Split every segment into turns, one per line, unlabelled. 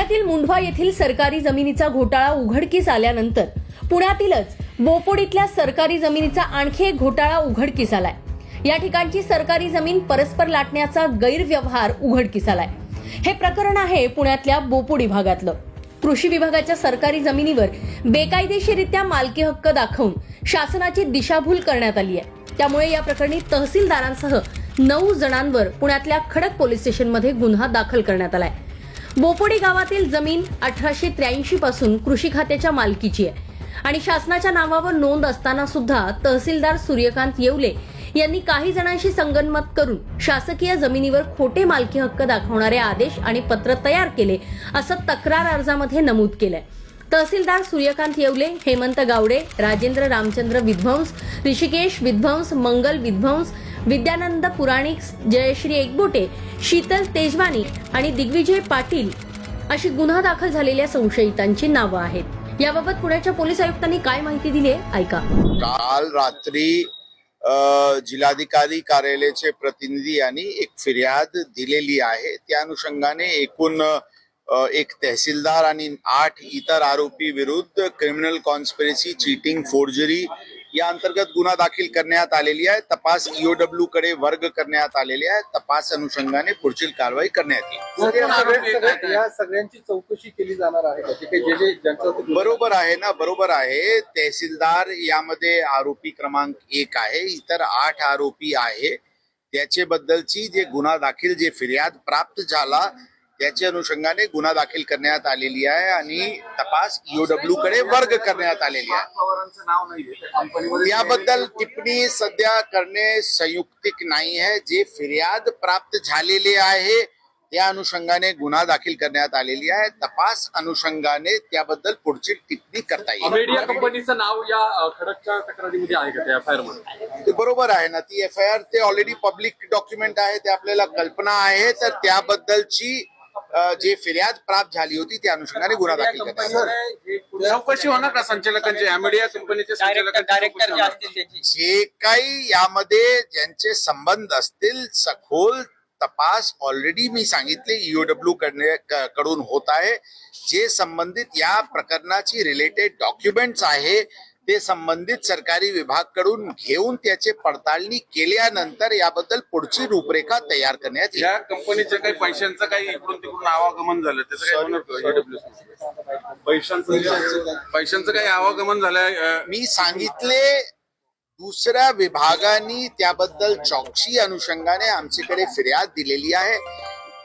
पुण्यातील मुंढवा येथील सरकारी जमिनीचा घोटाळा उघडकीस आल्यानंतर पुण्यातीलच बोपोडीतल्या सरकारी जमिनीचा आणखी एक घोटाळा उघडकीस आलाय. या ठिकाणची सरकारी जमीन परस्पर लाटण्याचा गैरव्यवहार उघडकीस आलाय. हे प्रकरण आहे पुण्यातल्या बोपोडी भागातलं. कृषी विभागाच्या सरकारी जमिनीवर बेकायदेशीरित्या मालकी हक्क दाखवून शासनाची दिशाभूल करण्यात आली आहे. त्यामुळे या प्रकरणी तहसीलदारांसह नऊ जणांवर पुण्यातल्या खडक पोलीस स्टेशनमध्ये गुन्हा दाखल करण्यात आलाय. बोपोडी गावातील जमीन अठराशे त्र्याऐंशी पासून कृषी खात्याच्या मालकीची आहे. आणि शासनाच्या नावावर नोंद असताना सुद्धा तहसीलदार सूर्यकांत येवले यांनी काही जणांशी संगनमत करून शासकीय जमिनीवर खोटे मालकी हक्क दाखवणारे आदेश आणि पत्र तयार केले असं तक्रार अर्जामध्ये नमूद केलंय. तहसीलदार सूर्यकांत येवले हेमंत गावडे राजेंद्र रामचंद्र विध्वंस ऋषिकेश विध्वंस मंगल विध्वंस विद्यानंद पुराणिक जयश्री एकबोटे शीतल तेजवानी आणि दिग्विजय पाटील अशी गुन्हा दाखल झालेल्या संशयितांची नावं आहेत. याबाबत पुण्याच्या पोलीस आयुक्तांनी काय माहिती दिली आहे ऐका.
काल रात्री अ, जिल्हाधिकारी कार्यालयाचे प्रतिनिधी यांनी एक फिर्याद दिलेली आहे. त्या अनुषंगाने एकूण एक तहसीलदार आणि आठ इतर आरोपी विरुद्ध क्रिमिनल कॉन्स्पिरसी चीटिंग फोर्जरी या अंतर्गत गुन्हा दाखल करण्यात आलेली आहे. तपास ईओडब्ल्यू कडे वर्ग करण्यात आलेले आहे. तपास अनुषंगाने पुढील कारवाई करण्यात येईल.
या सगळ्या- सगळ्या- या सगळ्यांची चौकशी केली जाणार आहे
बरोबर आहे ना बरोबर आहे. तहसीलदार यामध्ये आरोपी क्रमांक एक आहे. इतर आठ आरोपी आहे. त्याचे बद्दलची जे गुन्हा दाखल जे फिर्याद प्राप्त झाला त्याच्या अनुषंगाने गुन्हा दाखल करण्यात आलेली आहे आणि तपास ईओडब्ल्यू कडे वर्ग करण्यात आलेली आहे. याबद्दल टिप्पणी सध्या करणे संयुक्तिक नाही आहे. जे फिर्याद प्राप्त झालेले आहे त्या अनुषंगाने गुन्हा दाखल करण्यात आलेली आहे. तपास अनुषंगाने त्याबद्दल पुढची टिप्पणी करता येईल.
मीडिया कंपनीचं नाव या खडकच्या तक्रारीमध्ये आहे का त्या एफ आय आरमध्ये?
ते बरोबर आहे ना. ती एफ आय आर ते ऑलरेडी पब्लिक डॉक्युमेंट आहे ते आपल्याला कल्पना आहे. तर त्याबद्दलची जे फिर्याद प्राप्त झाली होती त्या अनुषंगाने गुन्हा दाखल आला.
चौकशी होणार का संचालकांची? या मीडिया कंपनीचे
डायरेक्टर डायरेक्टर जे असतील त्याची.
जे काही यामध्ये ज्यांचे संबंध असतील सखोल तपास ऑलरेडी मी सांगितले ईओडब्ल्यू कडून होत आहे. जे संबंधित या प्रकरणाची रिलेटेड डॉक्युमेंट्स आहे ते संबंधित सरकारी विभागकडून घेऊन त्याचे पडताळणी केल्यानंतर याबद्दल पुढची रूपरेखा तयार करण्यात
या कंपनीच्या काही पैशांचं काही इकडून तिकडून आवागमन झालं त्याचं होणार का AWS? पैशांचं पैशांचं काही आवागमन झालंय अ,
मी सांगितले दुसऱ्या विभागाने त्याबद्दल चौकशी अनुषंगाने आमच्याकडे फिर्याद दिलेली आहे.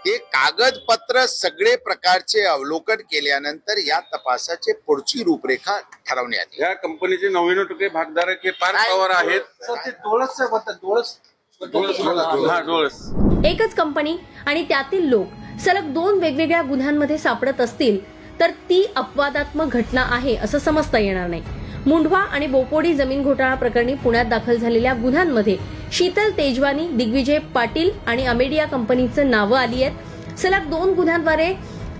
ते कागदपत्र सगळे प्रकारचे अवलोकन केल्यानंतर या तपासाचे पुढची रूपरेखा ठरवण्यात येईल.
या कंपनीचे नव्याण्णव टक्के भागधारक हे पार्थ पवार आहेत.
सर ते डोळस म्हणतात. डोळस.
हा डोळस.
एकच कंपनी आणि त्यातील लोक सलग दोन वेगवेगळ्या गुन्ह्यांमध्ये सापडत असतील तर ती अपवादात्मक घटना आहे असं समजता येणार नाही. मुंढवा आणि बोपोडी जमीन घोटाळा प्रकरणी पुण्यात दाखल झालेल्या गुन्ह्यांमध्ये शीतल तेजवानी दिग्विजय पाटील आणि अमेडिया कंपनीचं नावं आली आहेत. सलग दोन गुन्ह्यांद्वारे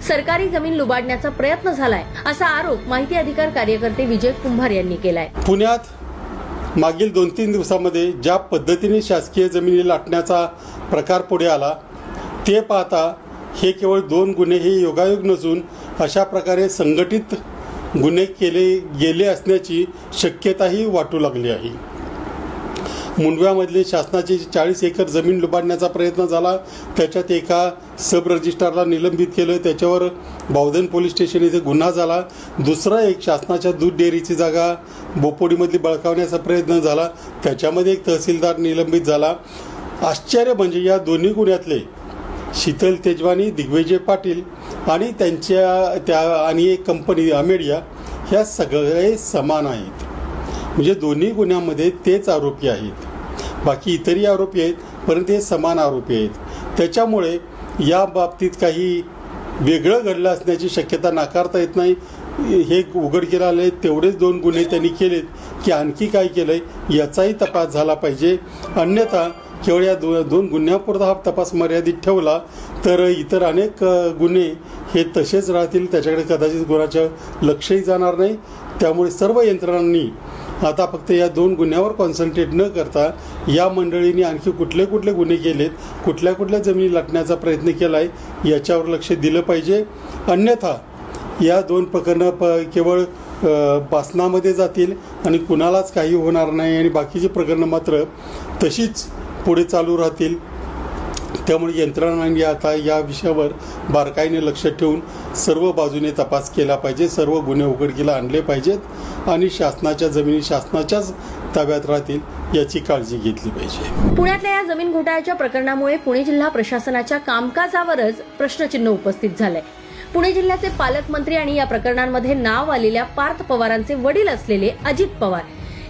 सरकारी जमीन लुबाडण्याचा प्रयत्न झालाय असा आरोप माहिती अधिकार कार्यकर्ते विजय कुंभार यांनी केलाय.
पुण्यात मागील दोन तीन दिवसामध्ये ज्या पद्धतीने शासकीय जमिनी लाटण्याचा प्रकार पुढे आला ते पाहता हे केवळ दोन गुन्हे हे योगायोग नसून अशा प्रकारे संघटित गुन्हे केले गेले असण्याची शक्यताही वाटू लागली आहे. मुंडव्यामधली शासनाची चाळीस एकर जमीन लुबाडण्याचा प्रयत्न झाला. त्याच्यात एका सब रजिस्ट्रारला निलंबित केलं त्याच्यावर बावधन पोलीस स्टेशन इथे गुन्हा झाला. दुसरा एक शासनाच्या दूध डेअरीची जागा बोपोडीमधली बळकावण्याचा प्रयत्न झाला. त्याच्यामध्ये एक तहसीलदार निलंबित झाला. आश्चर्य म्हणजे या दोन्ही गुन्ह्यातले शीतल तेजवानी दिग्विजय पाटील आणि त्यांच्या त्या आणि एक कंपनी अमेडिया ह्या सगळे समान आहेत. म्हणजे दोन्ही गुन्ह्यामध्ये तेच आरोपी आहेत. बाकी इतरही आरोपी आहेत परंतु हे समान आरोपी आहेत. त्याच्यामुळे या बाबतीत काही वेगळं घडलं असण्याची शक्यता नाकारता येत नाही. हे उघडकीला आले तेवढेच दोन गुन्हे त्यांनी केलेत की आणखी काय केलंय याचाही तपास झाला पाहिजे. अन्यथा केवळ या दो दोन गुन्ह्यापुरता हा तपास मर्यादित ठेवला तर इतर अनेक गुन्हे हे तसेच राहतील. त्याच्याकडे कदाचित गुन्ह्याचं लक्षही जाणार नाही. त्यामुळे सर्व यंत्रणांनी आता फक्त या दोन गुन्ह्यावर कॉन्सन्ट्रेट न करता या मंडळीने आणखी कुठले कुठले गुन्हे केलेत कुठल्या कुठल्या जमिनी लाटण्याचा प्रयत्न केला आहे याच्यावर लक्ष दिलं पाहिजे. अन्यथा या दोन प्रकरणं प केवळ बासनामध्ये पासनामध्ये जातील आणि कुणालाच काही होणार नाही आणि बाकीची प्रकरणं मात्र तशीच पुढे चालू राहतील. त्यामुळे यंत्रणांनी आता या विषयावर बारकाईने लक्ष ठेवून सर्व बाजूने तपास केला पाहिजे सर्व गुन्हे उघडकीला आणले पाहिजेत आणि शासनाच्या जमिनी शासनाच्याच ताब्यात राहतील याची काळजी घेतली पाहिजे.
पुण्यातल्या या जमीन घोटाळ्याच्या प्रकरणामुळे पुणे जिल्हा प्रशासनाच्या कामकाजावरच प्रश्नचिन्ह उपस्थित झालंय. पुणे जिल्ह्याचे पालकमंत्री आणि या प्रकरणांमध्ये नाव आलेल्या पार्थ पवारांचे वडील असलेले अजित पवार.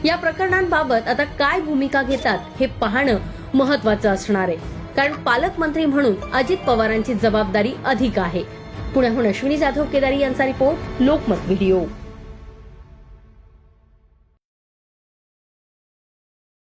या प्रकरणांबाबत आता काय भूमिका घेतात हे पाहणं महत्वाचं असणार आहे. कारण पालकमंत्री म्हणून अजित पवारांची जबाबदारी अधिक आहे. पुण्याहून अश्विनी जाधव केदारी यांचा रिपोर्ट लोकमत व्हिडिओ.